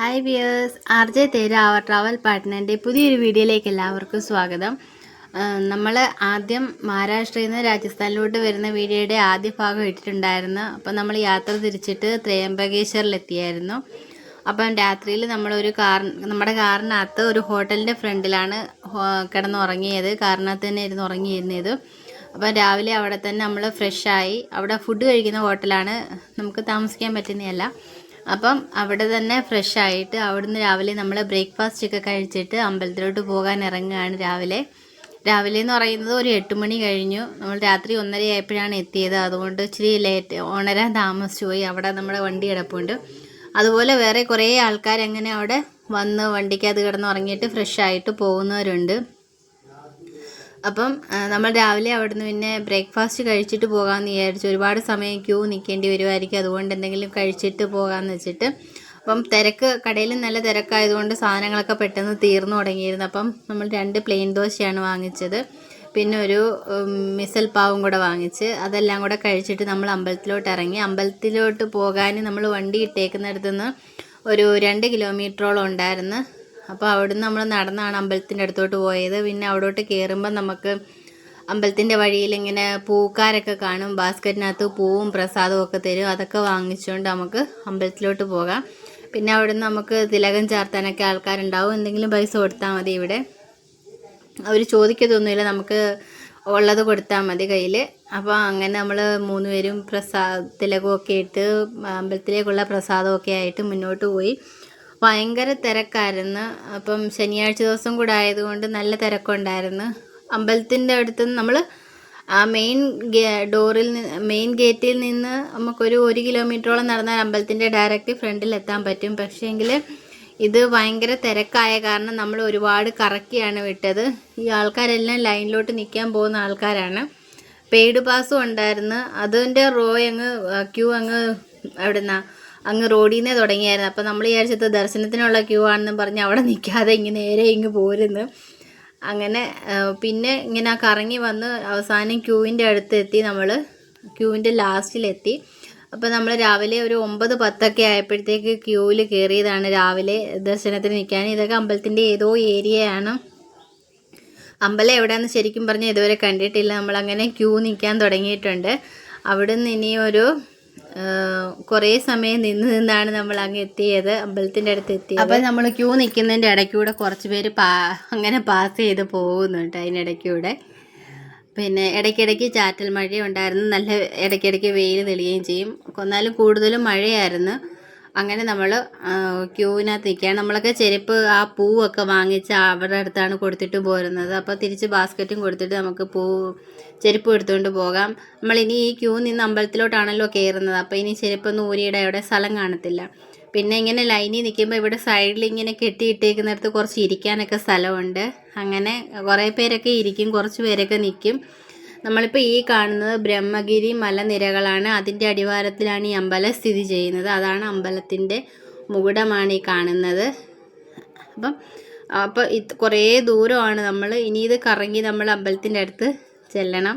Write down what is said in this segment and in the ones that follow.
Hi viewers R J തേര our travel പാർട്ട്ണറിന്റെ പുതിയൊരു വീഡിയോയിലേക്ക് എല്ലാവർക്കും സ്വാഗതം. നമ്മൾ ആദ്യം മഹാരാഷ്ട്രയിൽ നിന്ന് രാജസ്ഥാനിലോട്ട് വരുന്ന വീഡിയോയുടെ ആദ്യ ഭാഗം ഇട്ടിട്ടുണ്ടായിരുന്നു. അപ്പം നമ്മൾ യാത്ര തിരിച്ചിട്ട് ത്രയംബകേശ്വറിലെത്തിയായിരുന്നു. അപ്പം രാത്രിയിൽ നമ്മളൊരു കാർ നമ്മുടെ കാറിനകത്ത് ഒരു ഹോട്ടലിന്റെ ഫ്രണ്ടിലാണ് കിടന്നുറങ്ങിയത്. കാറിനകത്ത് തന്നെ ഇരുന്ന് ഉറങ്ങിയിരുന്നത്. അപ്പം രാവിലെ അവിടെ തന്നെ നമ്മൾ ഫ്രഷായി. അവിടെ ഫുഡ് കഴിക്കുന്ന ഹോട്ടലാണ്. നമുക്ക് താമസിക്കാൻ പറ്റുന്നതല്ല. അപ്പം അവിടെ തന്നെ ഫ്രഷ് ആയിട്ട് അവിടുന്ന് രാവിലെ നമ്മൾ ബ്രേക്ക്ഫാസ്റ്റ് ഒക്കെ കഴിച്ചിട്ട് അമ്പലത്തിലോട്ട് പോകാൻ ഇറങ്ങുകയാണ് രാവിലെ. രാവിലെ എന്ന് പറയുന്നത് ഒരു എട്ട് മണി കഴിഞ്ഞു. നമ്മൾ രാത്രി ഒന്നര ആയപ്പോഴാണ് എത്തിയത്. അതുകൊണ്ട് ഇച്ചിരി ലേറ്റ് ഉണരാൻ താമസിച്ചു പോയി. അവിടെ നമ്മുടെ വണ്ടി കിടപ്പുണ്ട്. അതുപോലെ വേറെ കുറേ ആൾക്കാർ അങ്ങനെ അവിടെ വന്ന് വണ്ടിക്കകത്ത് കിടന്ന് ഉറങ്ങിയിട്ട് ഫ്രഷ് ആയിട്ട് പോകുന്നവരുണ്ട്. അപ്പം നമ്മൾ രാവിലെ അവിടുന്ന് പിന്നെ ബ്രേക്ക്ഫാസ്റ്റ് കഴിച്ചിട്ട് പോകാമെന്ന് വിചാരിച്ചു ഒരുപാട് സമയം ക്യൂ നിൽക്കേണ്ടി വരുമായിരിക്കും അതുകൊണ്ട് എന്തെങ്കിലും കഴിച്ചിട്ട് പോകാമെന്ന് വെച്ചിട്ട്. അപ്പം തിരക്ക് കടയിൽ നല്ല തിരക്കായതുകൊണ്ട് സാധനങ്ങളൊക്കെ പെട്ടെന്ന് തീർന്നു തുടങ്ങിയിരുന്നു. അപ്പം നമ്മൾ രണ്ട് പ്ലെയിൻ ദോശയാണ് വാങ്ങിച്ചത്. പിന്നെ ഒരു മിസൽ പാവും കൂടെ വാങ്ങിച്ച്. അതെല്ലാം കൂടെ കഴിച്ചിട്ട് നമ്മൾ അമ്പലത്തിലോട്ട് ഇറങ്ങി. അമ്പലത്തിലോട്ട് പോകാൻ നമ്മൾ വണ്ടി ഇട്ടേക്കുന്നിടത്തുനിന്ന് ഒരു രണ്ട് കിലോമീറ്ററോളം ഉണ്ടായിരുന്നു. അപ്പോൾ അവിടുന്ന് നമ്മൾ നടന്നാണ് അമ്പലത്തിന്റെ അടുത്തോട്ട് പോയത്. പിന്നെ അവിടോട്ട് കയറുമ്പോൾ നമുക്ക് അമ്പലത്തിന്റെ വഴിയിൽ ഇങ്ങനെ പൂക്കാരൊക്കെ കാണും. ബാസ്ക്കറ്റിനകത്ത് പൂവും പ്രസാദവും ഒക്കെ തരും. അതൊക്കെ വാങ്ങിച്ചുകൊണ്ട് നമുക്ക് അമ്പലത്തിലോട്ട് പോകാം. പിന്നെ അവിടുന്ന് നമുക്ക് തിലകം ചാർത്താനൊക്കെ ആൾക്കാരുണ്ടാവും. എന്തെങ്കിലും പൈസ കൊടുത്താൽ മതി ഇവിടെ. അവർ ചോദിക്കത്തൊന്നുമില്ല. നമുക്ക് ഉള്ളത് കൊടുത്താൽ മതി കയ്യിൽ അപ്പോൾ അങ്ങനെ നമ്മൾ മൂന്ന് പേരും പ്രസാദ തിലകമൊക്കെ ഇട്ട് അമ്പലത്തിലേക്കുള്ള പ്രസാദമൊക്കെ ആയിട്ട് മുന്നോട്ട് പോയി. ഭയങ്കര തിരക്കായിരുന്നു. അപ്പം ശനിയാഴ്ച ദിവസം കൂടെ ആയതുകൊണ്ട് നല്ല തിരക്കുണ്ടായിരുന്നു. അമ്പലത്തിന്റെ അടുത്ത് നമ്മൾ ആ മെയിൻ ഡോറിൽ മെയിൻ ഗേറ്റിൽ നിന്ന് നമുക്കൊരു ഒരു കിലോമീറ്ററോളം നടന്നാൽ അമ്പലത്തിന്റെ ഡയറക്റ്റ് ഫ്രണ്ടിൽ എത്താൻ പറ്റും. പക്ഷേങ്കിൽ ഇത് ഭയങ്കര തിരക്കായ കാരണം നമ്മൾ ഒരുപാട് കറക്കിയാണ് വിട്ടത്. ഈ ആൾക്കാരെല്ലാം ലൈനിലോട്ട് നിൽക്കാൻ പോകുന്ന ആൾക്കാരാണ്. പെയ്ഡ് പാസ്സും ഉണ്ടായിരുന്നു. അതിന്റെ റോ അങ്ങ് ക്യൂ അങ്ങ് എവിടുന്ന അങ്ങ് റോഡിൽ നിന്നേ തുടങ്ങിയായിരുന്നു. അപ്പോൾ നമ്മൾ വിചാരിച്ചത് ദർശനത്തിനുള്ള ക്യൂ ആണെന്ന് പറഞ്ഞ് അവിടെ നിൽക്കാതെ ഇങ്ങനെ നേരെ ഇങ്ങ് പോരുന്നു. അങ്ങനെ പിന്നെ ഇങ്ങനെ കറങ്ങി വന്ന് അവസാനം ക്യൂവിന്റെ അടുത്ത് എത്തി നമ്മൾ ക്യൂവിന്റെ ലാസ്റ്റിലെത്തി അപ്പോൾ നമ്മൾ രാവിലെ ഒരു ഒമ്പത് പത്തൊക്കെ ആയപ്പോഴത്തേക്ക് ക്യൂവിൽ കയറിയതാണ് രാവിലെ ദർശനത്തിന് നിൽക്കാൻ. ഇതൊക്കെ അമ്പലത്തിന്റെ ഏതോ ഏരിയയാണ്. അമ്പലം എവിടെയാണെന്ന് ശരിക്കും പറഞ്ഞാൽ ഇതുവരെ കണ്ടിട്ടില്ല. നമ്മളങ്ങനെ ക്യൂ നിൽക്കാൻ തുടങ്ങിയിട്ടുണ്ട്. അവിടുന്ന് ഇനി ഒരു കുറേ സമയം നിന്ന് നിന്നാണ് നമ്മൾ അങ്ങ് എത്തിയത്. അമ്പലത്തിന്റെ അടുത്ത് എത്തിയത്. അപ്പം നമ്മൾ ക്യൂ നിൽക്കുന്നതിന്റെ ഇടയ്ക്കൂടെ കുറച്ച് പേര് പാ അങ്ങനെ പാസ് ചെയ്ത് പോകുന്നുണ്ട് അതിനിടയ്ക്കൂടെ പിന്നെ ഇടയ്ക്കിടയ്ക്ക് ചാറ്റൽ മഴ ഉണ്ടായിരുന്നു നല്ല ഇടയ്ക്കിടയ്ക്ക് വെയിൽ തെളിയുകയും ചെയ്യും. എന്നാലും കൂടുതലും മഴയായിരുന്നു. അങ്ങനെ നമ്മൾ ക്യൂവിനകത്ത് നിൽക്കുകയാണ് നമ്മളൊക്കെ ചെരുപ്പ് ആ പൂവൊക്കെ വാങ്ങിച്ച് അവരുടെ അടുത്താണ് കൊടുത്തിട്ട് പോരുന്നത്. അപ്പോൾ തിരിച്ച് ബാസ്ക്കറ്റും കൊടുത്തിട്ട് നമുക്ക് പൂ ചെരുപ്പ് എടുത്തുകൊണ്ട് പോകാം. ഇനി ഈ ക്യൂ നിന്ന് അമ്പലത്തിലോട്ടാണല്ലോ കയറുന്നത് അപ്പോൾ ഇനി ചെരുപ്പൊന്നും ഊരിയുടെ അവിടെ സ്ഥലം കാണത്തില്ല. പിന്നെ ഇങ്ങനെ ലൈനിൽ നിൽക്കുമ്പോൾ ഇവിടെ സൈഡിൽ ഇങ്ങനെ കെട്ടിയിട്ടേക്കുന്നിടത്ത് കുറച്ച് ഇരിക്കാനൊക്കെ സ്ഥലമുണ്ട്. അങ്ങനെ കുറേ പേരൊക്കെ ഇരിക്കും കുറച്ച് പേരൊക്കെ നിൽക്കും നമ്മളിപ്പോൾ ഈ കാണുന്നത് ബ്രഹ്മഗിരി മലനിരകളാണ്. അതിന്റെ അടിവാരത്തിലാണ് ഈ അമ്പലം സ്ഥിതി ചെയ്യുന്നത്. അതാണ് അമ്പലത്തിന്റെ മുകുടമാണ് ഈ കാണുന്നത്. അപ്പം അപ്പോൾ ഇത് കുറേ ദൂരമാണ് നമ്മൾ ഇനി ഇത് കറങ്ങി നമ്മൾ അമ്പലത്തിന്റെ അടുത്ത് ചെല്ലണം.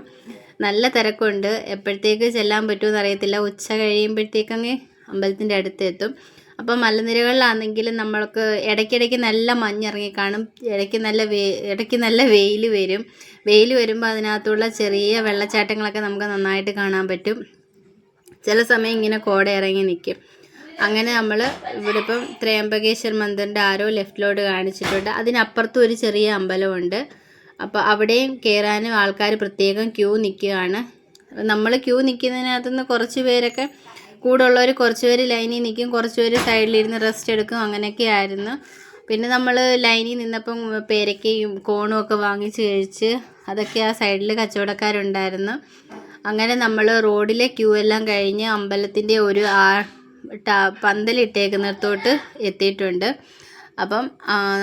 നല്ല തിരക്കുണ്ട്. എപ്പോഴത്തേക്ക് ചെല്ലാൻ പറ്റുമെന്ന് അറിയത്തില്ല. ഉച്ച കഴിയുമ്പോഴത്തേക്കങ്ങ് അമ്പലത്തിന്റെ അടുത്ത് എത്തും അപ്പോൾ മലനിരകളിലാണെങ്കിലും നമ്മൾക്ക് ഇടയ്ക്കിടയ്ക്ക് നല്ല മഞ്ഞിറങ്ങി കാണും. ഇടയ്ക്ക് നല്ല വേ ഇടയ്ക്ക് നല്ല വെയിൽ വരും. വെയിൽ വരുമ്പോൾ അതിനകത്തുള്ള ചെറിയ വെള്ളച്ചാട്ടങ്ങളൊക്കെ നമുക്ക് നന്നായിട്ട് കാണാൻ പറ്റും. ചില സമയം ഇങ്ങനെ കോട ഇറങ്ങി നിൽക്കും അങ്ങനെ നമ്മൾ ഇവിടെ ഇപ്പം ത്രയംബകേശ്വർ മന്ദിറിന്റെ ആരോ ലെഫ്റ്റിലോട്ട് കാണിച്ചിട്ടുണ്ട്. അതിനപ്പുറത്തും ഒരു ചെറിയ അമ്പലമുണ്ട്. അപ്പോൾ അവിടെയും കയറാനും ആൾക്കാർ പ്രത്യേകം ക്യൂ നിൽക്കുകയാണ്. നമ്മൾ ക്യൂ നിൽക്കുന്നതിനകത്തുനിന്ന് കുറച്ച് പേരൊക്കെ കൂടെ ഉള്ളവർ കുറച്ച് പേര് ലൈനിൽ നിൽക്കും കുറച്ച് പേര് സൈഡിലിരുന്ന് റെസ്റ്റ് എടുക്കും അങ്ങനെയൊക്കെ ആയിരുന്നു. പിന്നെ നമ്മൾ ലൈനിൽ നിന്നപ്പം പേരക്കയും കോണും ഒക്കെ വാങ്ങിച്ച് കഴിച്ച് അതൊക്കെ ആ സൈഡിൽ കച്ചവടക്കാരുണ്ടായിരുന്നു. അങ്ങനെ നമ്മൾ റോഡിലെ ക്യൂ എല്ലാം കഴിഞ്ഞ് അമ്പലത്തിന്റെ ഒരു ആ ടാ പന്തലിട്ടേക്കുന്നിടത്തോട്ട് എത്തിയിട്ടുണ്ട്. അപ്പം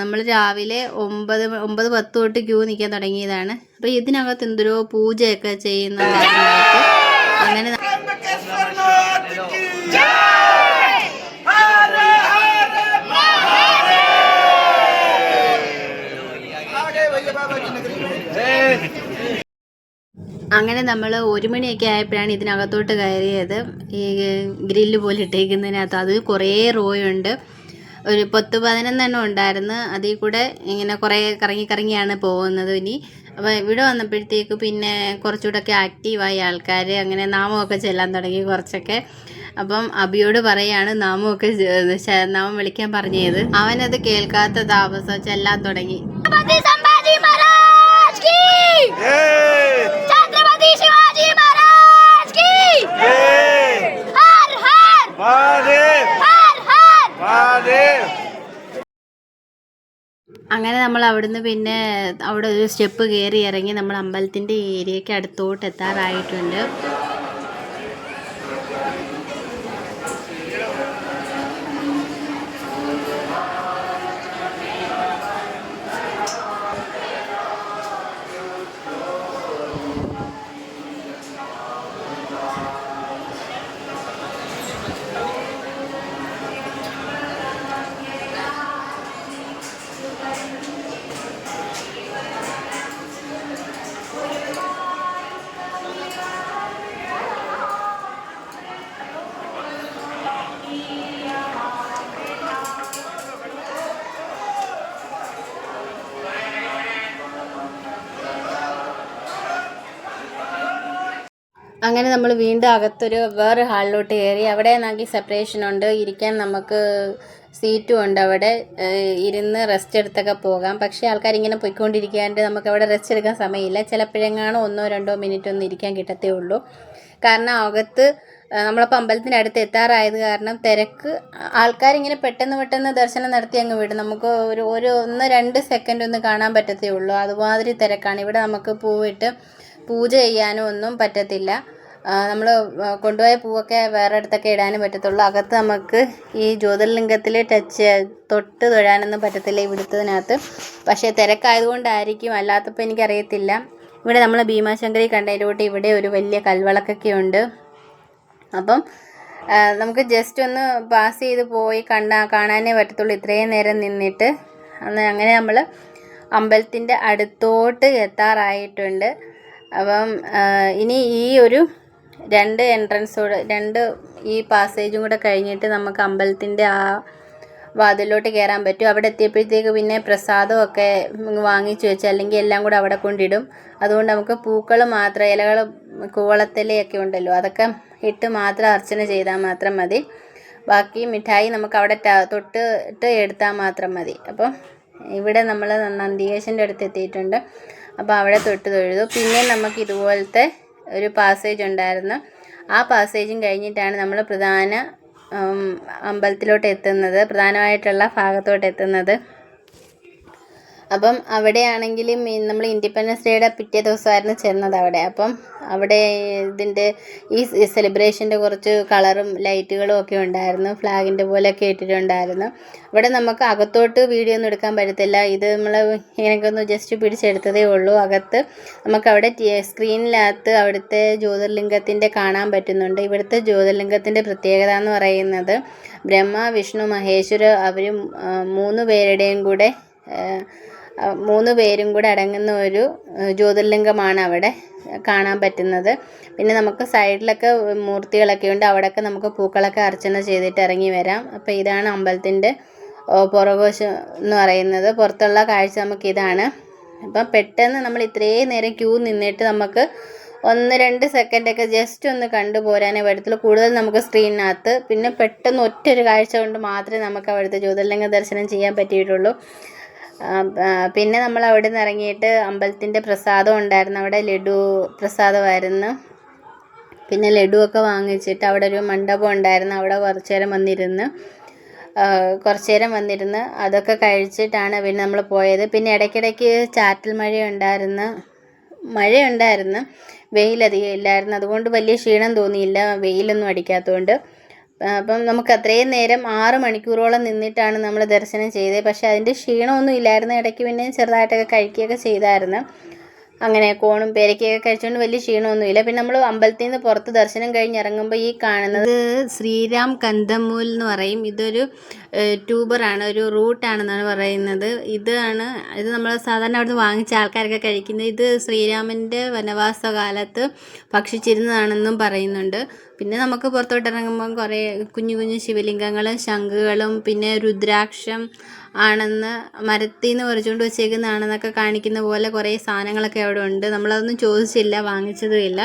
നമ്മൾ രാവിലെ ഒമ്പത് ഒമ്പത് പത്ത് തൊട്ട് ക്യൂ നിൽക്കാൻ തുടങ്ങിയതാണ്. അപ്പോൾ ഇതിനകത്ത് എന്തോരോ പൂജയൊക്കെ ചെയ്യുന്ന അങ്ങനെ അങ്ങനെ നമ്മൾ ഒരു മണിയൊക്കെ ആയപ്പോഴാണ് ഇതിനകത്തോട്ട് കയറിയത്. ഈ ഗ്രില്ല് പോലെ ഇട്ടേക്കുന്നതിനകത്ത് അത് കുറേ റോയുണ്ട് ഒരു പത്ത് പതിനൊന്നെണ്ണം ഉണ്ടായിരുന്നു. അതിൽ കൂടെ ഇങ്ങനെ കുറേ കറങ്ങി കറങ്ങിയാണ് പോകുന്നത് ഇനി. അപ്പോൾ ഇവിടെ വന്നപ്പോഴത്തേക്ക് പിന്നെ കുറച്ചുകൂടെയൊക്കെ ആക്റ്റീവായി ആൾക്കാർ അങ്ങനെ നാമമൊക്കെ ചെല്ലാൻ തുടങ്ങി കുറച്ചൊക്കെ. അപ്പം അബിയോട് പറയാണ് നാമമൊക്കെ നാമം വിളിക്കാൻ പറഞ്ഞത്. അവനത് കേൾക്കാത്ത താമസം ചെല്ലാൻ തുടങ്ങി. हर हर महादेव हर हर महादेव അങ്ങനെ നമ്മൾ അവിടുന്ന് പിന്നെ അവിടെ ഒരു സ്റ്റെപ്പ് കയറി ഇറങ്ങി നമ്മൾ അമ്പലത്തിൻ്റെ ഏരിയയ്ക്ക് അടുത്തോട്ട് എത്താറായിട്ടുണ്ട് അങ്ങനെ നമ്മൾ വീണ്ടും അകത്തൊരു വേറെ ഹാളിലോട്ട് കയറി അവിടെ നമുക്ക് സെപ്പറേഷൻ ഉണ്ട്. ഇരിക്കാൻ നമുക്ക് സീറ്റും ഉണ്ട് അവിടെ. ഇരുന്ന് റെസ്റ്റ് എടുത്തൊക്കെ പോകാം. പക്ഷേ ആൾക്കാർ ഇങ്ങനെ പോയിക്കൊണ്ടിരിക്കാണ്ട് നമുക്ക് അവിടെ റെസ്റ്റ് എടുക്കാൻ സമയമില്ല. ചിലപ്പോഴെങ്ങാണോ ഒന്നോ രണ്ടോ മിനിറ്റ് ഒന്നും ഇരിക്കാൻ കിട്ടത്തേ ഉള്ളൂ. കാരണം അകത്ത് നമ്മളപ്പോൾ അമ്പലത്തിന്റെ അടുത്ത് എത്താറായത് കാരണം തിരക്ക്. ആൾക്കാരിങ്ങനെ പെട്ടെന്ന് പെട്ടെന്ന് ദർശനം നടത്തി അങ്ങ് വിടും. നമുക്ക് ഒരു ഒരു ഒന്ന് രണ്ട് സെക്കൻഡ് ഒന്ന് കാണാൻ പറ്റത്തേ ഉള്ളൂ. അതുമാതിരി തിരക്കാണ്. ഇവിടെ നമുക്ക് പൂവിട്ട് പൂജ ചെയ്യാനും ഒന്നും പറ്റത്തില്ല. നമ്മൾ കൊണ്ടുപോയ പൂവൊക്കെ വേറെ അടുത്തൊക്കെ ഇടാനും പറ്റത്തുള്ളൂ. അകത്ത് നമുക്ക് ഈ ജ്യോതിർലിംഗത്തിൽ ടച്ച് തൊട്ട് തൊഴാനൊന്നും പറ്റത്തില്ല ഇവിടുത്തതിനകത്ത് പക്ഷേ തിരക്കായതുകൊണ്ടായിരിക്കും. അല്ലാത്തപ്പോൾ എനിക്കറിയത്തില്ല. ഇവിടെ നമ്മൾ ഭീമാശങ്കരി കണ്ടതിലോട്ട് ഇവിടെ ഒരു വലിയ കൽവിളക്കൊക്കെ ഉണ്ട്. അപ്പം നമുക്ക് ജസ്റ്റ് ഒന്ന് പാസ് ചെയ്ത് പോയി കണ്ടാ കാണാനേ പറ്റത്തുള്ളൂ. ഇത്രയും നേരം നിന്നിട്ട്. അന്ന് അങ്ങനെ നമ്മൾ അമ്പലത്തിന്റെ അടുത്തോട്ട് എത്താറായിട്ടുണ്ട്. അപ്പം ഇനി ഈ ഒരു രണ്ട് എൻട്രൻസോട് രണ്ട് ഈ പാസേജും കൂടെ കഴിഞ്ഞിട്ട് നമുക്ക് അമ്പലത്തിന്റെ ആ വാതിലോട്ട് കയറാൻ പറ്റും. അവിടെ എത്തിയപ്പോഴത്തേക്ക് പിന്നെ പ്രസാദമൊക്കെ വാങ്ങിച്ചു വെച്ച് അല്ലെങ്കിൽ എല്ലാം കൂടെ അവിടെ കൊണ്ടിടും. അതുകൊണ്ട് നമുക്ക് പൂക്കൾ മാത്രം ഇലകൾ കൂവളത്തിലയൊക്കെ ഉണ്ടല്ലോ അതൊക്കെ ഇട്ട് മാത്രം അർച്ചന ചെയ്താൽ മാത്രം മതി. ബാക്കി മിഠായി നമുക്ക് അവിടെ തൊട്ട് ഇട്ട് എടുത്താൽ മാത്രം മതി. അപ്പം ഇവിടെ നമ്മൾ നന്ദികേശന്റെ അടുത്ത് എത്തിയിട്ടുണ്ട്. അപ്പോൾ അവിടെ തൊട്ട് തൊഴുതു. പിന്നെ നമുക്ക് ഇതുപോലത്തെ ഒരു പാസേജ് ഉണ്ടായിരുന്നു. ആ പാസേജും കഴിഞ്ഞിട്ടാണ് നമ്മൾ പ്രധാന അമ്പലത്തിലോട്ട് എത്തുന്നത്. പ്രധാനമായിട്ടുള്ള ഭാഗത്തോട്ട് എത്തുന്നത്. അപ്പം അവിടെയാണെങ്കിൽ നമ്മൾ ഇൻഡിപെൻഡൻസ് ഡേയുടെ പിറ്റേ ദിവസമായിരുന്നു ചെന്നത് അവിടെ. അപ്പം അവിടെ ഇതിന്റെ ഈ സെലിബ്രേഷന്റെ കുറച്ച് കളറും ലൈറ്റുകളും ഒക്കെ ഉണ്ടായിരുന്നു. ഫ്ലാഗിന്റെ പോലെയൊക്കെ ഇട്ടിട്ടുണ്ടായിരുന്നു. ഇവിടെ നമുക്ക് അകത്തോട്ട് വീഡിയോ ഒന്നും എടുക്കാൻ പറ്റത്തില്ല. ഇത് നമ്മൾ ഇങ്ങനെയൊക്കെ ഒന്ന് ജസ്റ്റ് പിടിച്ചെടുത്തതേ ഉള്ളൂ. അകത്ത് നമുക്ക് അവിടെ സ്ക്രീനിനകത്ത് അവിടുത്തെ ജ്യോതിർലിംഗത്തിന്റെ കാണാൻ പറ്റുന്നുണ്ട്. ഇവിടുത്തെ ജ്യോതിർലിംഗത്തിന്റെ പ്രത്യേകത എന്ന് പറയുന്നത് ബ്രഹ്മ വിഷ്ണു മഹേശ്വര അവരും മൂന്ന് പേരുടെയും കൂടെ മൂന്ന് പേരും കൂടെ അടങ്ങുന്ന ഒരു ജ്യോതിർലിംഗമാണ് അവിടെ കാണാൻ പറ്റുന്നത്. പിന്നെ നമുക്ക് സൈഡിലൊക്കെ മൂർത്തികളൊക്കെ ഉണ്ട്. അവിടെയൊക്കെ നമുക്ക് പൂക്കളൊക്കെ അർച്ചന ചെയ്തിട്ട് ഇറങ്ങി വരാം. അപ്പോൾ ഇതാണ് അമ്പലത്തിന്റെ പുറകോശം എന്ന് പറയുന്നത്. പുറത്തുള്ള കാഴ്ച നമുക്ക് ഇതാണ്. അപ്പം പെട്ടെന്ന് നമ്മൾ ഇത്രയും നേരം ക്യൂ നിന്നിട്ട് നമുക്ക് ഒന്ന് രണ്ട് സെക്കൻഡൊക്കെ ജസ്റ്റ് ഒന്ന് കണ്ടു പോരാനേ പറ്റത്തുള്ളൂ. കൂടുതൽ നമുക്ക് സ്ക്രീനിനകത്ത്. പിന്നെ പെട്ടെന്ന് ഒറ്റ ഒരു കാഴ്ച കൊണ്ട് മാത്രമേ നമുക്ക് അവിടുത്തെ ജ്യോതിർലിംഗ ദർശനം ചെയ്യാൻ പറ്റിയിട്ടുള്ളൂ. പിന്നെ നമ്മൾ അവിടെ നിന്ന് ഇറങ്ങിയിട്ട് അമ്പലത്തിന്റെ പ്രസാദം ഉണ്ടായിരുന്നു. അവിടെ ലഡു പ്രസാദമായിരുന്നു. പിന്നെ ലഡുവൊക്കെ വാങ്ങിച്ചിട്ട് അവിടെ ഒരു മണ്ഡപം ഉണ്ടായിരുന്നു. അവിടെ കുറച്ച് നേരം വന്നിരുന്ന് കുറച്ച് നേരം വന്നിരുന്ന് അതൊക്കെ കഴിച്ചിട്ടാണ് പിന്നെ നമ്മൾ പോയത്. പിന്നെ ഇടയ്ക്കിടയ്ക്ക് ചാറ്റൽ മഴ ഉണ്ടായിരുന്നു മഴയുണ്ടായിരുന്നു. വെയിലധികം ഇല്ലായിരുന്നു. അതുകൊണ്ട് വലിയ ക്ഷീണം തോന്നിയില്ല. വെയിലൊന്നും അടിക്കാത്തതുകൊണ്ട്. അപ്പം നമുക്ക് അത്രയും നേരം ആറ് മണിക്കൂറോളം നിന്നിട്ടാണ് നമ്മൾ ദർശനം ചെയ്തത്. പക്ഷേ അതിന്റെ ക്ഷീണമൊന്നും ഇല്ലായിരുന്നു. ഇടയ്ക്ക് പിന്നെ ചെറുതായിട്ടൊക്കെ കഴിക്കുകയൊക്കെ ചെയ്തായിരുന്നു. അങ്ങനെ കോണും പേരയ്ക്കൊക്കെ കഴിച്ചുകൊണ്ട് വലിയ ക്ഷീണമൊന്നുമില്ല. പിന്നെ നമ്മൾ അമ്പലത്തിൽ നിന്ന് പുറത്ത് ദർശനം കഴിഞ്ഞ് ഇറങ്ങുമ്പോൾ ഈ കാണുന്നത് ശ്രീരാം കന്തമൂൽ എന്ന് പറയും. ഇതൊരു ട്യൂബറാണ് ഒരു റൂട്ടാണെന്നാണ് പറയുന്നത്. ഇതാണ് ഇത് നമ്മൾ സാധാരണ അവിടുന്ന് വാങ്ങിച്ച ആൾക്കാരൊക്കെ കഴിക്കുന്നത്. ഇത് ശ്രീരാമന്റെ വനവാസ കാലത്ത് ഭക്ഷിച്ചിരുന്നതാണെന്നും പറയുന്നുണ്ട്. പിന്നെ നമുക്ക് പുറത്തോട്ട് ഇറങ്ങുമ്പം കുറേ കുഞ്ഞു കുഞ്ഞു ശിവലിംഗങ്ങളും ശംഖുകളും പിന്നെ രുദ്രാക്ഷം ആണെന്ന് മരത്തിൽ നിന്ന് പറിച്ചുകൊണ്ട് വെച്ചേക്കുന്നതാണെന്നൊക്കെ കാണിക്കുന്ന പോലെ കുറേ സാധനങ്ങളൊക്കെ അവിടെ ഉണ്ട്. നമ്മളതൊന്നും ചോദിച്ചില്ല വാങ്ങിച്ചതുമില്ല.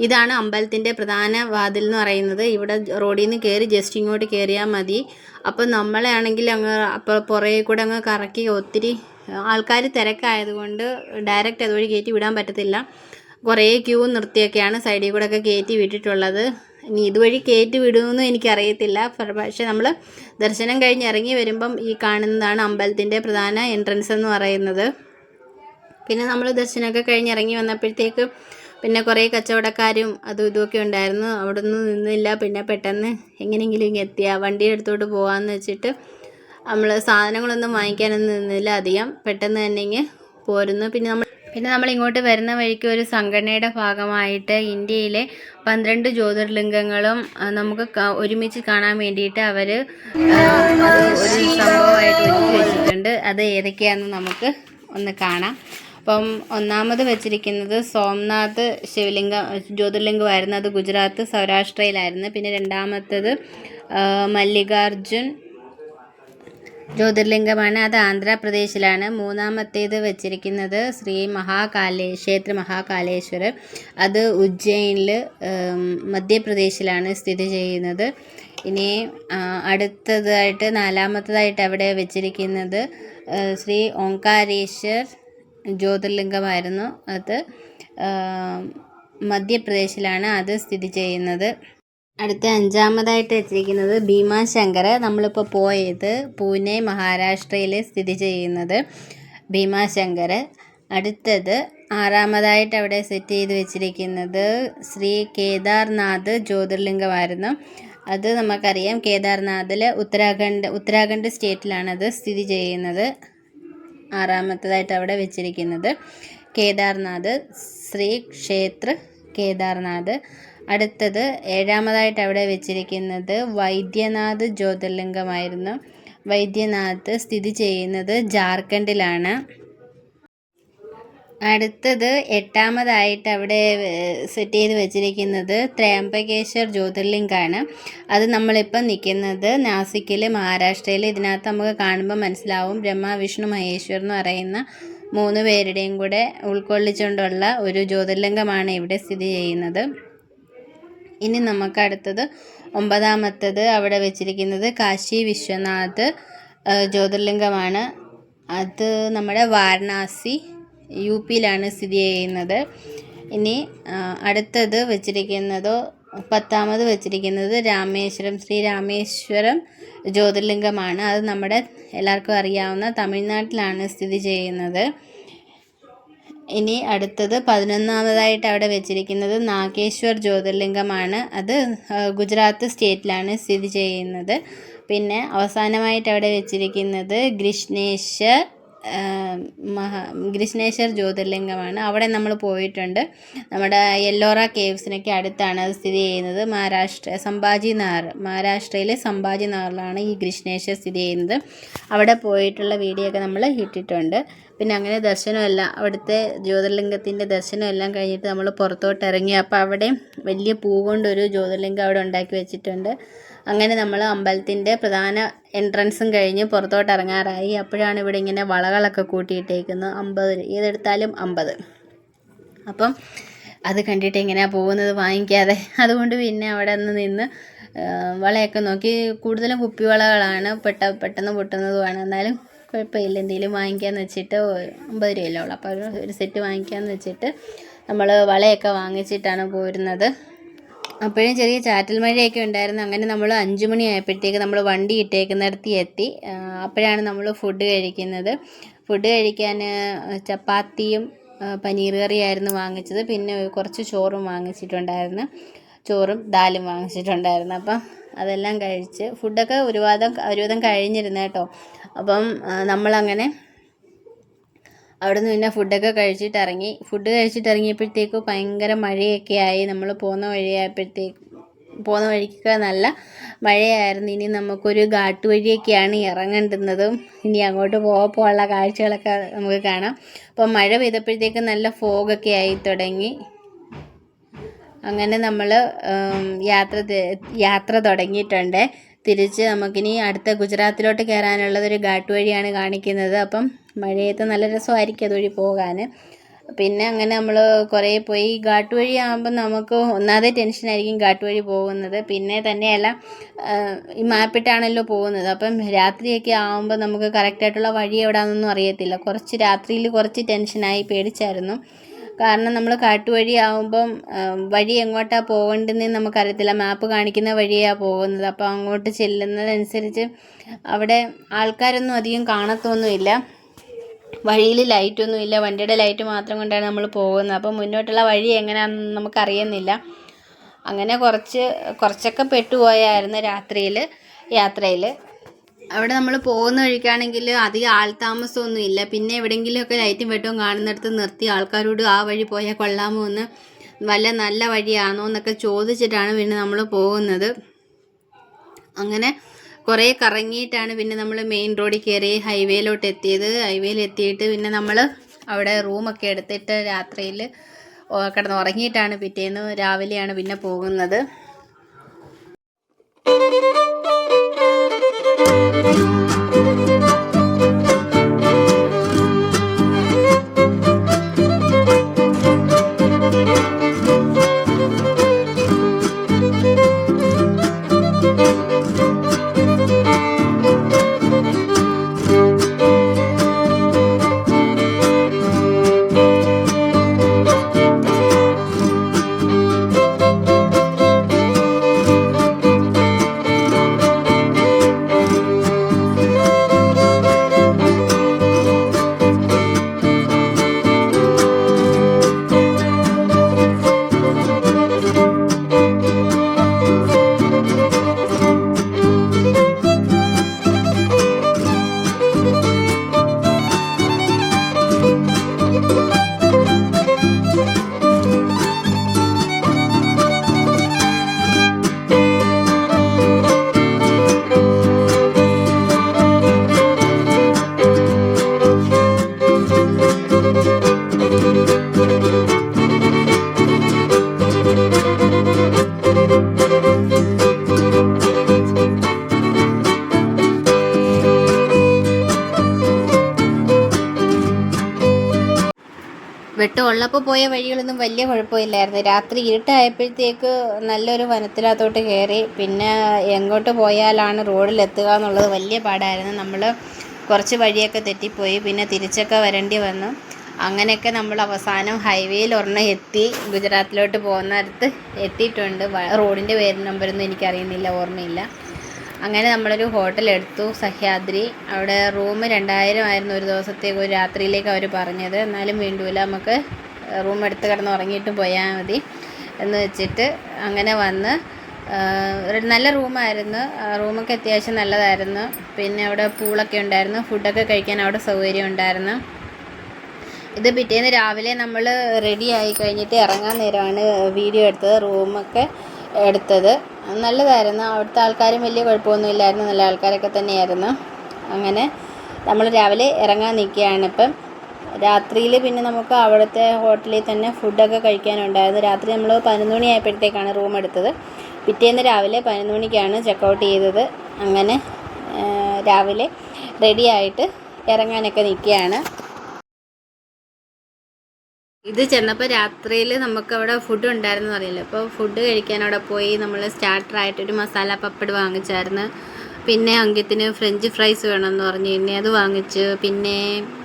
ഇതാണ് അമ്പലത്തിന്റെ പ്രധാന വാതിൽ എന്ന് പറയുന്നത്. ഇവിടെ റോഡിൽ നിന്ന് കയറി ജസ്റ്റ് ഇങ്ങോട്ട് കയറിയാൽ മതി. അപ്പോൾ നമ്മളെ ആണെങ്കിൽ അങ്ങ് അപ്പോൾ പുറകെ കൂടെ അങ്ങ് കറക്കി ഒത്തിരി ആൾക്കാർ തിരക്കായതുകൊണ്ട് ഡയറക്റ്റ് അതുവഴി കയറ്റി വിടാൻ പറ്റത്തില്ല. കുറേ ക്യൂ നിർത്തിയൊക്കെയാണ് സൈഡിൽ കൂടെ ഒക്കെ കയറ്റി വിട്ടിട്ടുള്ളത്. ഇനി ഇതുവഴി കയറ്റി വിടുമെന്നും എനിക്കറിയത്തില്ല. പക്ഷേ നമ്മൾ ദർശനം കഴിഞ്ഞ് ഇറങ്ങി വരുമ്പം ഈ കാണുന്നതാണ് അമ്പലത്തിന്റെ പ്രധാന എൻട്രൻസ് എന്ന് പറയുന്നത്. പിന്നെ നമ്മൾ ദർശനമൊക്കെ കഴിഞ്ഞ് ഇറങ്ങി വന്നപ്പോഴത്തേക്ക് പിന്നെ കുറേ കച്ചവടക്കാരും അതും ഇതുമൊക്കെ ഉണ്ടായിരുന്നു. അവിടെ നിന്ന് നിന്നില്ല. പിന്നെ പെട്ടെന്ന് എങ്ങനെയെങ്കിലും ഇങ്ങനെ എത്തിയ. വണ്ടിയുടെ അടുത്തോട്ട് പോകാമെന്ന് വെച്ചിട്ട് നമ്മൾ സാധനങ്ങളൊന്നും വാങ്ങിക്കാനൊന്നും നിന്നില്ല അധികം. പെട്ടെന്ന് തന്നെ ഇങ്ങ് പോരുന്നു. പിന്നെ നമ്മൾ പിന്നെ നമ്മൾ ഇങ്ങോട്ട് വരുന്ന വഴിക്ക് ഒരു സംഘടനയുടെ ഭാഗമായിട്ട് ഇന്ത്യയിലെ പന്ത്രണ്ട് ജ്യോതിർലിംഗങ്ങളും നമുക്ക് ഒരുമിച്ച് കാണാൻ വേണ്ടിയിട്ട് അവർ ഒരു സംഭവമായിട്ട് ഒരുക്കി വെച്ചിട്ടുണ്ട്. അത് ഏതൊക്കെയാണെന്ന് നമുക്ക് ഒന്ന് കാണാം. അപ്പം ഒന്നാമത് വെച്ചിരിക്കുന്നത് സോംനാഥ് ശിവലിംഗ ജ്യോതിർലിംഗമായിരുന്നു. അത് ഗുജറാത്ത് സൗരാഷ്ട്രയിലായിരുന്നു. പിന്നെ രണ്ടാമത്തത് മല്ലികാർജുൻ ജ്യോതിർലിംഗമാണ്. അത് ആന്ധ്രാപ്രദേശിലാണ്. മൂന്നാമത്തേത് വെച്ചിരിക്കുന്നത് ശ്രീ മഹാകാലേ ക്ഷേത്ര മഹാകാലേശ്വരം അത് ഉജ്ജയിനിൽ മധ്യപ്രദേശിലാണ് സ്ഥിതി ചെയ്യുന്നത്. ഇനി അടുത്തതായിട്ട് നാലാമത്തതായിട്ട് അവിടെ വെച്ചിരിക്കുന്നത് ശ്രീ ഓംകാരേശ്വർ ജ്യോതിർലിംഗമായിരുന്നു. അത് മധ്യപ്രദേശിലാണ് അത് സ്ഥിതി ചെയ്യുന്നത്. അടുത്ത അഞ്ചാമതായിട്ട് വെച്ചിരിക്കുന്നത് ഭീമാശങ്കർ നമ്മളിപ്പോൾ പോയത് പൂനെ മഹാരാഷ്ട്രയിൽ സ്ഥിതി ചെയ്യുന്നത് ഭീമാശങ്കർ അടുത്തത് ആറാമതായിട്ട് അവിടെ സെറ്റ് ചെയ്ത് വെച്ചിരിക്കുന്നത് ശ്രീ കേദാർനാഥ് ജ്യോതിർലിംഗമായിരുന്നു. അത് നമുക്കറിയാം. കേദാർനാഥിൽ ഉത്തരാഖണ്ഡ് ഉത്തരാഖണ്ഡ് സ്റ്റേറ്റിലാണത് സ്ഥിതി ചെയ്യുന്നത്. ആറാമത്തതായിട്ട് അവിടെ വെച്ചിരിക്കുന്നത് കേദാർനാഥ് ശ്രീ ക്ഷേത്ര കേദാർനാഥ്. അടുത്തത് ഏഴാമതായിട്ട് അവിടെ വെച്ചിരിക്കുന്നത് വൈദ്യനാഥ് ജ്യോതിർലിംഗമായിരുന്നു. വൈദ്യനാഥ് സ്ഥിതി ചെയ്യുന്നത് ജാർഖണ്ഡിലാണ്. അടുത്തത് എട്ടാമതായിട്ട് അവിടെ സെറ്റ് ചെയ്ത് വെച്ചിരിക്കുന്നത് ത്രയംബകേശ്വർ ജ്യോതിർലിംഗാണ്. അത് നമ്മളിപ്പം നിൽക്കുന്നത് നാസിക്കിൽ മഹാരാഷ്ട്രയിൽ ഇതിനകത്ത് നമുക്ക് കാണുമ്പോൾ മനസ്സിലാവും ബ്രഹ്മ വിഷ്ണു മഹേശ്വർ എന്ന് പറയുന്ന മൂന്ന് പേരുടെയും കൂടെ ഉൾക്കൊള്ളിച്ചുകൊണ്ടുള്ള ഒരു ജ്യോതിർലിംഗമാണ് ഇവിടെ സ്ഥിതി ചെയ്യുന്നത്. ഇനി നമുക്ക് അടുത്തത് ഒമ്പതാമത്തത് അവിടെ വെച്ചിരിക്കുന്നത് കാശി വിശ്വനാഥ് ജ്യോതിർലിംഗമാണ്. അത് നമ്മുടെ വാരണാസി യു പിയിലാണ് സ്ഥിതി ചെയ്യുന്നത്. ഇനി അടുത്തത് വെച്ചിരിക്കുന്നതോ പത്താമത് വെച്ചിരിക്കുന്നത് രാമേശ്വരം ശ്രീ രാമേശ്വരം ജ്യോതിർലിംഗമാണ്. അത് നമ്മുടെ എല്ലാവർക്കും അറിയാവുന്ന തമിഴ്നാട്ടിലാണ് സ്ഥിതി ചെയ്യുന്നത്. ഇനി അടുത്തത് പതിനൊന്നാമതായിട്ട് അവിടെ വെച്ചിരിക്കുന്നത് നാഗേശ്വർ ജ്യോതിർലിംഗമാണ്. അത് ഗുജറാത്ത് സ്റ്റേറ്റിലാണ് സ്ഥിതി ചെയ്യുന്നത്. പിന്നെ അവസാനമായിട്ട് അവിടെ വെച്ചിരിക്കുന്നത് ഗ്രിഷ്ണേശ്വർ മഹാ ഗ്രിഷ്ണേശ്വർ ജ്യോതിർലിംഗമാണ്. അവിടെ നമ്മൾ പോയിട്ടുണ്ട്. നമ്മുടെ യെല്ലോറ കേവ്സിനൊക്കെ അടുത്താണ് അത് സ്ഥിതി ചെയ്യുന്നത്. മഹാരാഷ്ട്ര സംഭാജി നാർ മഹാരാഷ്ട്രയിലെ സംഭാജി നാറിലാണ് ഈ ഗ്രിഷ്ണേശ്വർ സ്ഥിതി ചെയ്യുന്നത്. അവിടെ പോയിട്ടുള്ള വീഡിയോ ഒക്കെ നമ്മൾ ഇട്ടിട്ടുണ്ട്. പിന്നെ അങ്ങനെ ദർശനമെല്ലാം അവിടുത്തെ ജ്യോതിർലിംഗത്തിന്റെ ദർശനം എല്ലാം കഴിഞ്ഞിട്ട് നമ്മൾ പുറത്തോട്ട് ഇറങ്ങി അപ്പോൾ അവിടെ വലിയ പൂ കൊണ്ടൊരു ജ്യോതിർലിംഗം അവിടെ ഉണ്ടാക്കി വെച്ചിട്ടുണ്ട്. അങ്ങനെ നമ്മൾ അമ്പലത്തിന്റെ പ്രധാന എൻട്രൻസും കഴിഞ്ഞ് പുറത്തോട്ട് ഇറങ്ങാറായി അപ്പോഴാണ് ഇവിടെ ഇങ്ങനെ വളകളൊക്കെ കൂട്ടിയിട്ടേക്കുന്നത്. അമ്പത്. ഏതെടുത്താലും അമ്പത്. അപ്പം അത് കണ്ടിട്ട് ഇങ്ങനെ പോകുന്നത് വാങ്ങിക്കാതെ. അതുകൊണ്ട് പിന്നെ അവിടെ നിന്ന് നിന്ന് വളയൊക്കെ നോക്കി. കൂടുതലും കുപ്പിവളകളാണ് പെട്ട പെട്ടെന്ന് പൊട്ടുന്നതുമാണ്. എന്നാലും കുഴപ്പമില്ല. എന്തെങ്കിലും വാങ്ങിക്കാമെന്ന് വെച്ചിട്ട് അമ്പത് രൂപയല്ലേ ഉള്ളൂ. അപ്പോൾ ഒരു- സെറ്റ് വാങ്ങിക്കാമെന്ന് വെച്ചിട്ട് നമ്മൾ വളയൊക്കെ വാങ്ങിച്ചിട്ടാണ് പോരുന്നത്. അപ്പോഴും ചെറിയ ചാറ്റൽ മഴയൊക്കെ ഉണ്ടായിരുന്നു. അങ്ങനെ നമ്മൾ അഞ്ച് മണി ആയപ്പോഴത്തേക്ക് നമ്മൾ വണ്ടി ഇട്ടേക്കുന്നിടത്ത് എത്തി. അപ്പോഴാണ് നമ്മൾ ഫുഡ് കഴിക്കുന്നത്. ഫുഡ് കഴിക്കാൻ ചപ്പാത്തിയും പനീർ കറിയായിരുന്നു വാങ്ങിച്ചത്. പിന്നെ കുറച്ച് ചോറും വാങ്ങിച്ചിട്ടുണ്ടായിരുന്നു. ചോറും ദാലും വാങ്ങിച്ചിട്ടുണ്ടായിരുന്നു. അപ്പം അതെല്ലാം കഴിച്ച് ഫുഡൊക്കെ ഒരുപാട് ഒരുവിധം കഴിഞ്ഞിരുന്നു കേട്ടോ. അപ്പം നമ്മളങ്ങനെ അവിടെ നിന്ന് പിന്നെ ഫുഡൊക്കെ കഴിച്ചിട്ട് ഇറങ്ങി ഫുഡ് കഴിച്ചിട്ട് ഇറങ്ങിയപ്പോഴത്തേക്ക് ഭയങ്കര മഴയൊക്കെ ആയി. നമ്മൾ പോകുന്ന വഴിയായപ്പോഴത്തേക്ക് പോകുന്ന വഴിക്കൊക്കെ നല്ല മഴയായിരുന്നു. ഇനി നമുക്കൊരു ഘാട്ട് വഴിയൊക്കെയാണ് ഇറങ്ങേണ്ടുന്നത്. ഇനി അങ്ങോട്ട് പോകപ്പോൾ ഉള്ള കാഴ്ചകളൊക്കെ നമുക്ക് കാണാം. അപ്പം മഴ പെയ്തപ്പോഴത്തേക്ക് നല്ല ഫോഗൊക്കെ ആയി തുടങ്ങി. അങ്ങനെ നമ്മൾ യാത്ര യാത്ര തുടങ്ങിയിട്ടുണ്ട്. തിരിച്ച് നമുക്കിനി അടുത്ത ഗുജറാത്തിലോട്ട് കയറാനുള്ളത് ഒരു ഘാട്ട് വഴിയാണ് കാണിക്കുന്നത്. അപ്പം മഴയത്ത് നല്ല രസമായിരിക്കും അതുവഴി പോകാൻ പിന്നെ അങ്ങനെ നമ്മൾ കുറേ പോയി. ഘാട്ട് വഴി ആകുമ്പോൾ നമുക്ക് ഒന്നാതെ ടെൻഷനായിരിക്കും ഘാട്ട് വഴി പോകുന്നത്. പിന്നെ തന്നെയല്ല ഈ മാപ്പിട്ടാണല്ലോ പോകുന്നത്. അപ്പം രാത്രിയൊക്കെ ആകുമ്പോൾ നമുക്ക് കറക്റ്റായിട്ടുള്ള വഴി എവിടെയാണെന്നൊന്നും അറിയത്തില്ല. കുറച്ച് രാത്രിയിൽ കുറച്ച് ടെൻഷനായി പേടിച്ചായിരുന്നു. കാരണം നമ്മൾ കാട്ടുവഴി ആകുമ്പം വഴി എങ്ങോട്ടാണ് പോകേണ്ടതെന്ന് നമുക്കറിയത്തില്ല. മാപ്പ് കാണിക്കുന്ന വഴിയാണ് പോകുന്നത്. അപ്പോൾ അങ്ങോട്ട് ചെല്ലുന്നതനുസരിച്ച് അവിടെ ആൾക്കാരൊന്നും അധികം കാണത്തൊന്നുമില്ല. വഴിയിൽ ലൈറ്റൊന്നുമില്ല. വണ്ടിയുടെ ലൈറ്റ് മാത്രം കൊണ്ടാണ് നമ്മൾ പോകുന്നത്. അപ്പോൾ മുന്നോട്ടുള്ള വഴി എങ്ങനെയാണെന്ന് നമുക്കറിയുന്നില്ല. അങ്ങനെ കുറച്ച് കുറച്ചൊക്കെ പെട്ടുപോയായിരുന്നു രാത്രിയിൽ യാത്രയിൽ അവിടെ നമ്മൾ പോകുന്ന വഴിക്കാണെങ്കിൽ അധികം ആൾതാമസമൊന്നും ഇല്ല. പിന്നെ എവിടെയെങ്കിലുമൊക്കെ ലൈറ്റും വെട്ടവും കാണുന്നിടത്ത് നിർത്തി ആൾക്കാരോട് ആ വഴി പോയാൽ കൊള്ളാമോ എന്ന് വല്ല നല്ല വഴിയാണോ എന്നൊക്കെ ചോദിച്ചിട്ടാണ് പിന്നെ നമ്മൾ പോകുന്നത്. അങ്ങനെ കുറേ കറങ്ങിയിട്ടാണ് പിന്നെ നമ്മൾ മെയിൻ റോഡിൽ കയറി ഹൈവേയിലോട്ട് എത്തിയത്. ഹൈവേയിൽ എത്തിയിട്ട് പിന്നെ നമ്മൾ അവിടെ റൂമൊക്കെ എടുത്തിട്ട് രാത്രിയിൽ കിടന്ന് ഉറങ്ങിയിട്ടാണ് പിറ്റേന്ന് രാവിലെയാണ് പിന്നെ പോകുന്നത്. ഉള്ളപ്പോൾ പോയ വഴികളൊന്നും വലിയ കുഴപ്പമില്ലായിരുന്നു. രാത്രി ഇരുട്ടായപ്പോഴത്തേക്ക് നല്ലൊരു വനത്തിനകത്തോട്ട് കയറി പിന്നെ എങ്ങോട്ട് പോയാലാണ് റോഡിലെത്തുക എന്നുള്ളത് വലിയ പാടായിരുന്നു. നമ്മൾ കുറച്ച് വഴിയൊക്കെ തെറ്റിപ്പോയി പിന്നെ തിരിച്ചൊക്കെ വരേണ്ടി വന്നു. അങ്ങനെയൊക്കെ നമ്മൾ അവസാനം ഹൈവേയിൽ ഒരെണ്ണം എത്തി ഗുജറാത്തിലോട്ട് പോകുന്നിടത്ത് എത്തിയിട്ടുണ്ട്. റോഡിന്റെ പേര് നമ്പരൊന്നും എനിക്കറിയുന്നില്ല ഓർമ്മയില്ല. അങ്ങനെ നമ്മളൊരു ഹോട്ടൽ എടുത്തു സഹ്യാദ്രി. അവിടെ റൂം രണ്ടായിരം ആയിരുന്നു ഒരു ദിവസത്തേക്ക് ഒരു രാത്രിയിലേക്ക് അവർ പറഞ്ഞത്. എന്നാലും വേണ്ടൂല നമുക്ക് റൂം എടുത്ത് കിടന്ന് ഉറങ്ങിയിട്ട് പോയാൽ മതി എന്ന് വെച്ചിട്ട് അങ്ങനെ വന്ന് ഒരു നല്ല റൂമായിരുന്നു. റൂമൊക്കെ അത്യാവശ്യം നല്ലതായിരുന്നു. പിന്നെ അവിടെ പൂളൊക്കെ ഉണ്ടായിരുന്നു. ഫുഡൊക്കെ കഴിക്കാൻ അവിടെ സൗകര്യം ഉണ്ടായിരുന്നു. ഇത് പിറ്റേന്ന് രാവിലെ നമ്മൾ റെഡി ആയി കഴിഞ്ഞിട്ട് ഇറങ്ങാൻ നേരമാണ് വീഡിയോ എടുത്തത് റൂമൊക്കെ എടുത്തത്. നല്ലതായിരുന്നു. അവിടുത്തെ ആൾക്കാരും വലിയ കുഴപ്പമൊന്നുമില്ലായിരുന്നു. നല്ല ആൾക്കാരൊക്കെ തന്നെയായിരുന്നു. അങ്ങനെ നമ്മൾ രാവിലെ ഇറങ്ങാൻ നിൽക്കുകയാണ് ഇപ്പം. രാത്രിയിൽ പിന്നെ നമുക്ക് അവിടുത്തെ ഹോട്ടലിൽ തന്നെ ഫുഡൊക്കെ കഴിക്കാനുണ്ടായിരുന്നു. രാത്രി നമ്മൾ പതിനൊന്ന് മണിയായപ്പോഴത്തേക്കാണ് റൂം എടുത്തത്. പിറ്റേന്ന് രാവിലെ പതിനൊന്ന് മണിക്കാണ് ചെക്കൗട്ട് ചെയ്തത്. അങ്ങനെ രാവിലെ റെഡിയായിട്ട് ഇറങ്ങാനൊക്കെ നിൽക്കുകയാണ്. ഇത് ചെന്നപ്പോൾ രാത്രിയിൽ നമുക്കവിടെ ഫുഡ് ഉണ്ടായിരുന്നു അറിയില്ല. അപ്പോൾ ഫുഡ് കഴിക്കാൻ അവിടെ പോയി. നമ്മൾ സ്റ്റാർട്ടറായിട്ട് ഒരു മസാല പപ്പട് വാങ്ങിച്ചായിരുന്നു. പിന്നെ അങ്കിത്തിന് ഫ്രഞ്ച് ഫ്രൈസ് വേണമെന്ന് പറഞ്ഞു പിന്നെ അത് വാങ്ങിച്ചു. പിന്നെ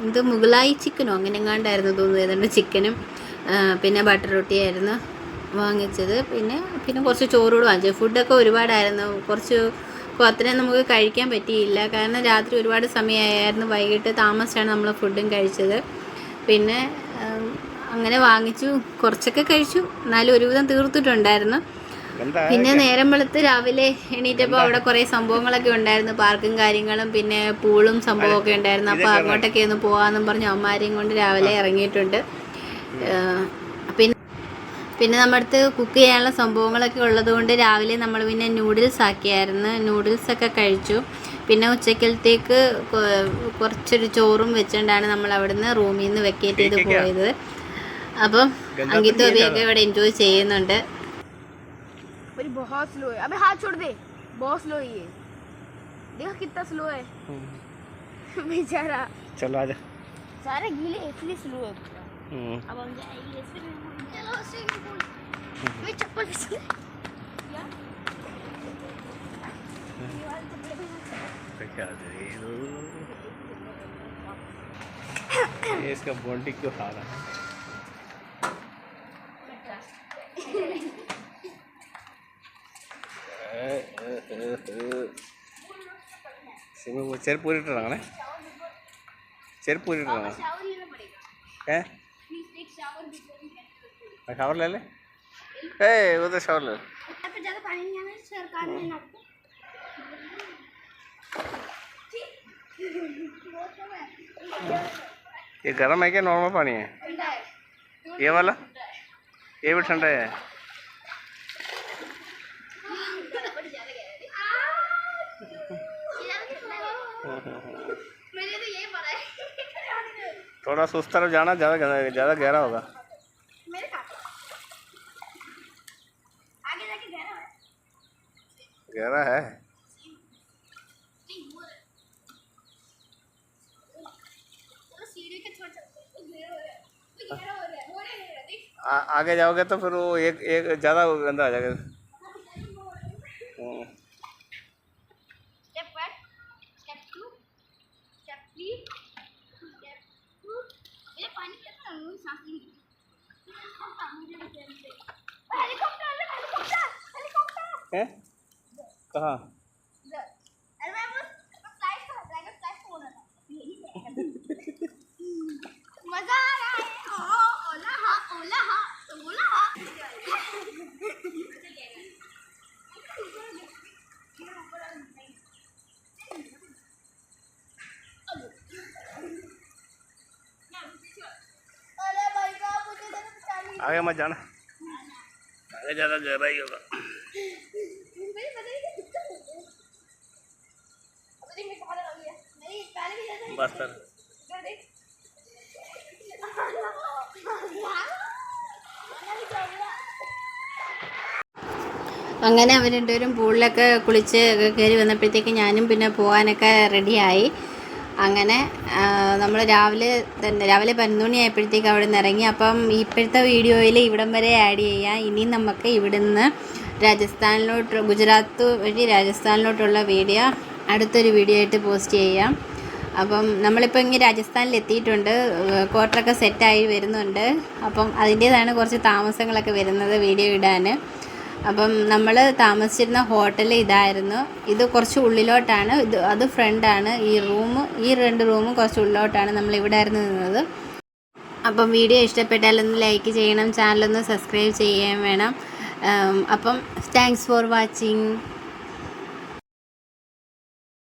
ഇത് മുഗലായി ചിക്കനോ? അങ്ങനെ എങ്ങാണ്ടായിരുന്നു തോന്നുന്നു. ഏതാണ്ട് ചിക്കനും പിന്നെ ബട്ടർ റൊട്ടിയായിരുന്നു വാങ്ങിച്ചത്. പിന്നെ പിന്നെ കുറച്ച് ചോറൂടെ വാങ്ങിച്ചു. ഫുഡൊക്കെ ഒരുപാടായിരുന്നു. കുറച്ച് അത്രയും നമുക്ക് കഴിക്കാൻ പറ്റിയില്ല. കാരണം രാത്രി ഒരുപാട് സമയമായിരുന്നു. വൈകിട്ട് താമസിച്ചാണ് നമ്മൾ ഫുഡും കഴിച്ചത്. പിന്നെ അങ്ങനെ വാങ്ങിച്ചു. കുറച്ചൊക്കെ കഴിച്ചു. എന്നാലും ഒരുവിധം തീർത്തിട്ടുണ്ടായിരുന്നു. പിന്നെ നേരം വെളുത്ത് രാവിലെ എണീറ്റപ്പോൾ അവിടെ കുറെ സംഭവങ്ങളൊക്കെ ഉണ്ടായിരുന്നു. പാർക്കും കാര്യങ്ങളും പിന്നെ പൂളും സംഭവമൊക്കെ ഉണ്ടായിരുന്നു. അപ്പോൾ അങ്ങോട്ടൊക്കെ ഒന്ന് പോകാമെന്നും പറഞ്ഞ് അമ്മമാരെയും കൊണ്ട് രാവിലെ ഇറങ്ങിയിട്ടുണ്ട്. പിന്നെ പിന്നെ നമ്മുടെ അടുത്ത് കുക്ക് ചെയ്യാനുള്ള സംഭവങ്ങളൊക്കെ ഉള്ളതുകൊണ്ട് രാവിലെ നമ്മൾ പിന്നെ നൂഡിൽസ് ആക്കിയായിരുന്നു. നൂഡിൽസ് ഒക്കെ കഴിച്ചു. പിന്നെ ഉച്ചക്കലത്തേക്ക് കുറച്ചൊരു ചോറും വെച്ചുകൊണ്ടാണ് നമ്മൾ അവിടുന്ന് റൂമിൽ നിന്ന് വെക്കേറ്റ് ചെയ്ത് പോയത്. അപ്പം അങ്കിത്തോബിയൊക്കെ ഇവിടെ എൻജോയ് ചെയ്യുന്നുണ്ട്. मेरी बहुत स्लो है। अबे हाथ छोड़ दे। बहुत स्लो है ये। देखो कितना स्लो है। बेचारा। चलो आजा सारे गीले इसलिए स्लो है। हम्म, अब हम जाएँगे चलो स्विमिंग पूल मैं चप्पल फिसले ये इसका बॉन्डी क्यों खा रहा है? गरम ஊறிட்டுறாங்களே ले ले ए वो तो ले ये गर्म है क्या नॉर्मल पानी है ये वाला ये भी ठंडा है मुझे तो यही पता है। थोड़ा सुस्त तरफ़ जाना ज़्यादा ज़्यादा गहरा होगा। गहरा है। आ, आगे जाओगे तो फिर वो एक एक ज़्यादा गंदा आ जाएगा। ഏ कहाँ बस सर इधर देख क्या അങ്ങനെ അവർ രണ്ടുപേരും പൂളിലൊക്കെ കുളിച്ച് കയറി വന്നപ്പോഴത്തേക്ക് ഞാനും പിന്നെ പോകാനൊക്കെ റെഡിയായി അങ്ങനെ നമ്മൾ രാവിലെ തന്നെ രാവിലെ പതിനൊന്ന് മണി ആയപ്പോഴത്തേക്ക് അവിടെ നിന്ന് ഇറങ്ങി. അപ്പം ഇപ്പോഴത്തെ വീഡിയോയിൽ ഇവിടം വരെ ആഡ് ചെയ്യാം. ഇനി നമുക്ക് ഇവിടുന്ന് രാജസ്ഥാനിലോട്ട് ഗുജറാത്ത് വഴി രാജസ്ഥാനിലോട്ടുള്ള വീഡിയോ അടുത്തൊരു വീഡിയോ ആയിട്ട് പോസ്റ്റ് ചെയ്യാം. അപ്പം നമ്മളിപ്പോൾ ഇങ്ങനെ രാജസ്ഥാനിൽ എത്തിയിട്ടുണ്ട് ക്വാർട്ടറൊക്കെ സെറ്റായി വരുന്നുണ്ട്. അപ്പം അതിന്റേതാണ് കുറച്ച് താമസങ്ങളൊക്കെ വരുന്നത് വീഡിയോ ഇടാൻ അപ്പം നമ്മൾ താമസിച്ചിരുന്ന ഹോട്ടൽ ഇതായിരുന്നു. ഇത് കുറച്ച് ഉള്ളിലോട്ടാണ്. ഇത് അത് ഫ്രണ്ടാണ്. ഈ റൂം ഈ രണ്ട് റൂമും കുറച്ച് ഉള്ളിലോട്ടാണ് നമ്മൾ ഇവിടെ ആയിരുന്നു നിന്നത്. അപ്പം വീഡിയോ ഇഷ്ടപ്പെട്ടാൽ ഒന്ന് ലൈക്ക് ചെയ്യണം. ചാനലൊന്ന് സബ്സ്ക്രൈബ് ചെയ്യാൻ വേണം. അപ്പം താങ്ക്സ് ഫോർ വാച്ചിങ്